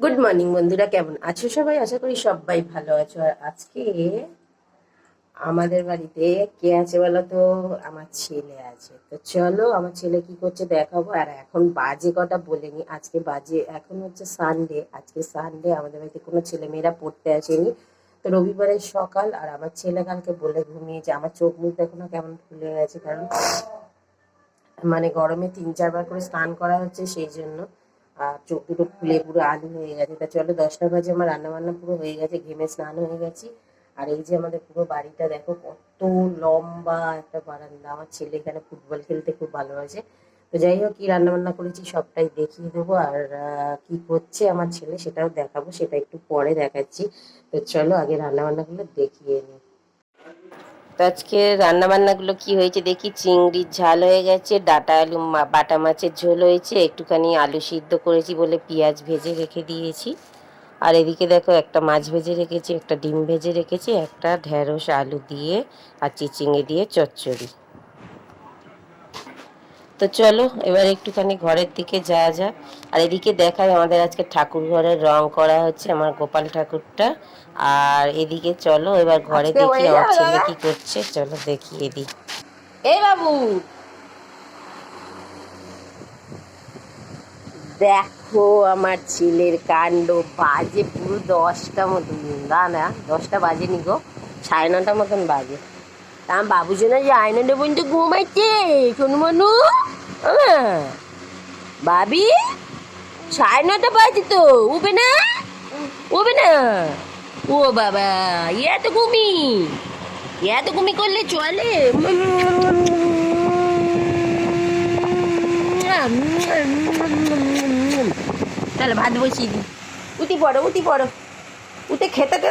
Good morning বন্ধুরা, কেমন আছো সবাই? আশা করি সবাই ভালো আছো। আর আজকে আমাদের বাড়িতে কে আছে বলো তো? আমার ছেলে আছে। তো চলো, আমার ছেলে কি করছে দেখাবো। আর এখন বাজে কটা বলেনি। আজকে বাজে, এখন হচ্ছে সানডে আজকে সানডে আমাদের বাড়িতে কোনো ছেলে মেয়েরা পড়তে আসেনি। তো রবিবারের সকাল, আর আমার ছেলে কালকে বলে ঘুমিয়েছে। আমার চোখ মুখ দেখো না কেমন ফুলে গেছে, কারণ মানে গরমে তিন চারবার করে স্নান করা হচ্ছে সেই জন্য। আর চোখ দুটো খুলে পুরো আলু হয়ে গেছে। তা চলো দশটা বাজে, আমার রান্না বান্না পুরো হয়ে গেছে, ঘেমে স্নান হয়ে গেছি। আর এই যে আমাদের পুরো বাড়িটা দেখো, কত লম্বা একটা বারান্দা। আমার ছেলে এখানে ফুটবল খেলতে খুব ভালোবাসে। তো যাই হোক, কি রান্না বান্না করেছি সবটাই দেখিয়ে দেবো। আর কি করছে আমার ছেলে সেটাও দেখাবো, সেটা একটু পরে দেখাচ্ছি। তো চলো আগে রান্না বান্নাগুলো দেখিয়ে নিই তো আজকে রান্না বান্নাগুলো কি হয়েছে দেখি? চিংড়ির ঝাল হয়ে গেছে, ডাটা আলু বাটা মাছের ঝোল হয়েছে, একটুখানি আলু সিদ্ধ করেছি বলে পেঁয়াজ ভেজে রেখে দিয়েছি। আর এদিকে দেখো একটা মাছ ভেজে রেখেছি, একটা ডিম ভেজে রেখেছি, একটা ঢেঁড়স আলু দিয়ে আর চিচিঙে দিয়ে চচ্চড়ি। তো চলো এবার একটুখানি ঘরের দিকে যাওয়া যাক। আর এদিকে দেখায় আমাদের আজকে ঠাকুর ঘরের রং করা হচ্ছে আমার গোপাল ঠাকুরটা। আর এদিকে চলো এবার ঘরে দেখি আমার ছেলে কি করছে চলো দেখি এদিক। এই বাবু। দেখো আমার ছেলের কাণ্ড বাজে পুরো দশটা মতন না না দশটা বাজেনি গো সাড়ে নটা মতন বাজে। তা বাবু জন্য যে আয়নাটা পর্যন্ত ঘুমাইছে, শোনো মনু। বাবি সাড়ে নটা বাজে তো, উবে না? উবে না? ও বাবা ইয়ে তো ঘুমি। এত ঘুমি করলে চলে। তাহলে ভাত বসিয়ে দিই। উঠি পড়ো উঠি পড়ো। উঠে খেতে তে-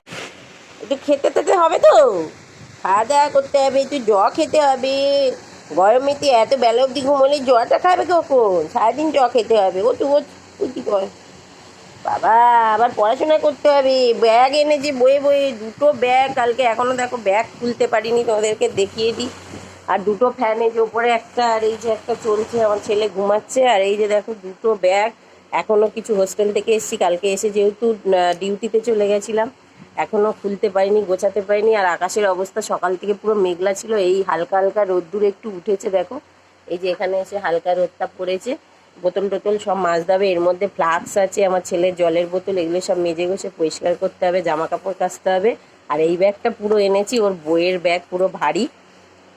একটু খেতে তেতে হবে তো। খাওয়া দাওয়া করতে হবে, একটু জ খেতে হবে। গরমেতে এত বেলা অবধি ঘুমোলে জলটা খাবে কখন? সারাদিন জ খেতে হবে। ওটু উঠি পড় বাবা, আবার পড়াশোনা করতে হবে। ব্যাগ এনে যে বয়ে বয়ে দুটো ব্যাগ। কালকে এখনও দেখো ব্যাগ খুলতে পারিনি, তোমাদেরকে দেখিয়ে দিই। আর দুটো ফ্যান যে ওপরে একটা, আর এই যে একটা চলছে, আমার ছেলে ঘুমাচ্ছে। আর এই যে দেখো দুটো ব্যাগ। এখনও কিছু হোস্টেল থেকে এসেছি, কালকে এসে যেহেতু ডিউটিতে চলে গেছিলাম। এখনও খুলতে পারিনি, গোছাতে পারিনি, আর আকাশের অবস্থা সকাল থেকে পুরো মেঘলা ছিল। এই হালকা হালকা রোদ্দুর একটু উঠেছে, দেখো। এই যে এখানে এসে হালকা রোদটা পড়েছে। বোতল টোতল সব মাছ দাবে, এর মধ্যে ফ্লাক্স আছে, আমার ছেলের জলের বোতল, এগুলো সব মেজে ঘষে পরিষ্কার করতে হবে জামা কাপড় কাচতে হবে। আর এই ব্যাগটা পুরো এনেছি, ওর বইয়ের ব্যাগ পুরো ভারী।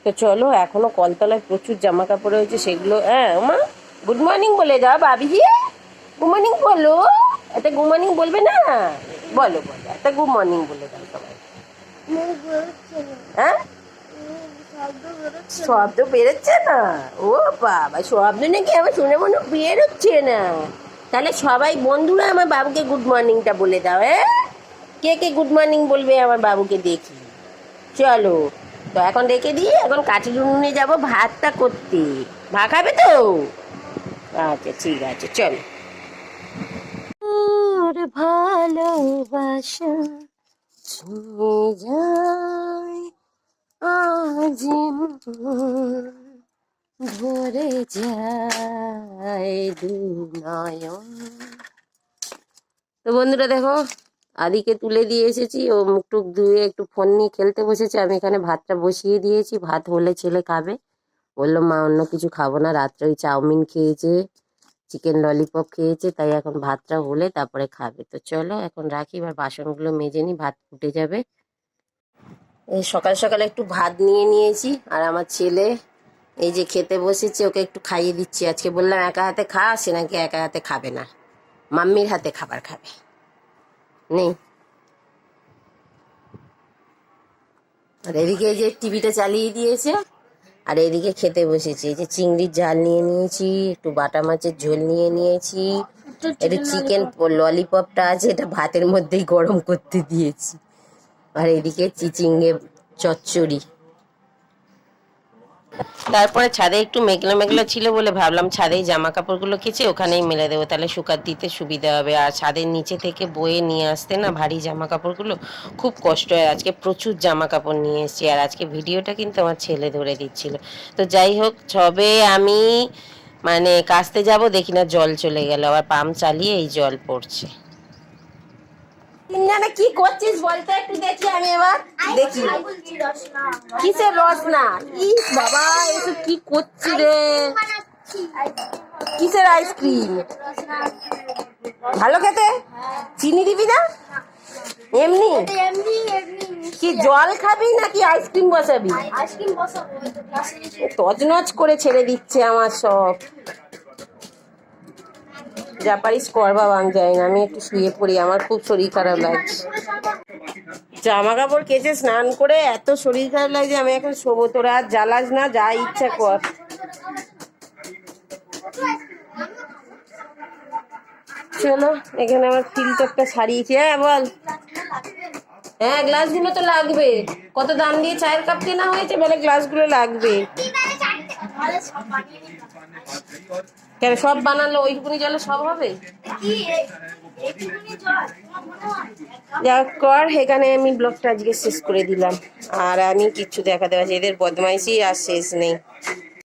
তো চলো, এখনও কলতলায় প্রচুর জামা কাপড় হয়েছে সেগুলো হ্যাঁ মা গুড মর্নিং বলে দাও, বাবিজি। গুড মর্নিং বলো একটা গুড মর্নিং বলবে না? বলো বলো। একটা গুড মর্নিং বলে দাও সবাই হ্যাঁ? শব্দ বেরোচ্ছে না। ও বাবা, শব্দ নাকি আমার শুনে মনে বেরোচ্ছে না। তাহলে সবাই বন্ধুরা আমার বাবুকে গুড মর্নিংটা বলে দাও হ্যাঁ? কে কে গুড মর্নিং বলবে আমার বাবুকে দেখি। চলো, তো এখন রেখে দিই, এখন কাঠি উনুনে যাব ভাতটা করতে। ভাত খাবে তো? আচ্ছা ঠিক আছে, চলো। ভালোবাসা ছুঁয়ে যায় আজ ভরে যায় দুনয়ন তো বন্ধুরা দেখো, আদিকে তুলে দিয়ে এসেছি, ও মুখ টুক ধুয়ে একটু ফোন নিয়ে খেলতে বসেছে, আমি এখানে ভাতটা বসিয়ে দিয়েছি, ভাত হলে ছেলে খাবে। বলল, মা, অন্য কিছু খাব না, রাত্রে ওই চাউমিন খেয়েছে। চিকেন ললিপপ খেয়েছে, তাই এখন ভাতটা হলে তারপরে খাবে। তো চলো এখন রাখি, এবার বাসনগুলো মেজে নি, ভাত ফুটে যাবে। এই সকাল সকাল একটু ভাত নিয়ে নিয়েছি, আর আমার ছেলে এই যে খেতে বসেছে, ওকে একটু খাইয়ে দিচ্ছি। আজকে বললাম, একা হাতে খা সে নাকি একা হাতে খাবে না। মাম্মির হাতে খাবার খাবে। নেই আর এদিকে যে টিভিটা চালিয়ে দিয়েছে। আর এদিকে খেতে বসেছি। এই যে চিংড়ির ঝাল নিয়ে নিয়েছি একটু বাটা মাছের ঝোল নিয়ে নিয়েছি একটু চিকেন ললিপপটা আছে এটা ভাতের মধ্যেই গরম করতে দিয়েছি। আর এদিকে চিচিঙ্গে চচ্চড়ি। তারপরে ছাদে একটু মেঘলা মেঘলা ছিল বলে ভাবলাম ছাদেই জামা কাপড়গুলো কেচে ওখানেই মেলে দেবো। তাহলে শুকাত দিতে সুবিধা হবে। আর ছাদের নিচে থেকে বয়ে নিয়ে আসতে না ভারী জামা কাপড়গুলো খুব কষ্ট হয়। আজকে প্রচুর জামা কাপড় নিয়ে এসেছি আর আজকে ভিডিওটা কিন্তু আমার ছেলে ধরে দিচ্ছিল। তো যাই হোক সবে আমি মানে কাচতে যাব, দেখি না জল চলে গেল। আবার পাম্প চালিয়ে এই জল পড়ছে। তিনজনে কি করছিস বলতে একটু দেখি আমি এবার দেখি কিসের রস না ইস বাবা এসব কি করছি রে কিসের আইসক্রিম ভালো খেতে চিনি দিবি না এমনি কি জল খাবি নাকি আইসক্রিম বসাবি। তজনজ করে ছেড়ে দিচ্ছে আমার সব যা পারিস বাবা আমি যাই না, আমি একটু শুয়ে পড়ি, আমার খুব শরীর খারাপ লাগছে। জামা কাপড় কেচে স্নান করে এত শরীর খারাপ লাগছে, আমি এখন শোবো। তোরা আর জ্বালাস না, যা ইচ্ছা কর। চলো, এখানে আমার ফিল্টারটা সারিয়েছি। হ্যাঁ বল। হ্যাঁ গ্লাসগুলো তো লাগবে। কত দাম দিয়ে চায়ের কাপ কেনা হয়েছে? বলে গ্লাসগুলো লাগবে। কেন সব বানালো ওইটুকুনি জলে সব হবে? যা কর, এখানে আমি ব্লগটা আজকে শেষ করে দিলাম আর আমি কিচ্ছু দেখাতে পারছি এদের বদমাইশি আর শেষ নেই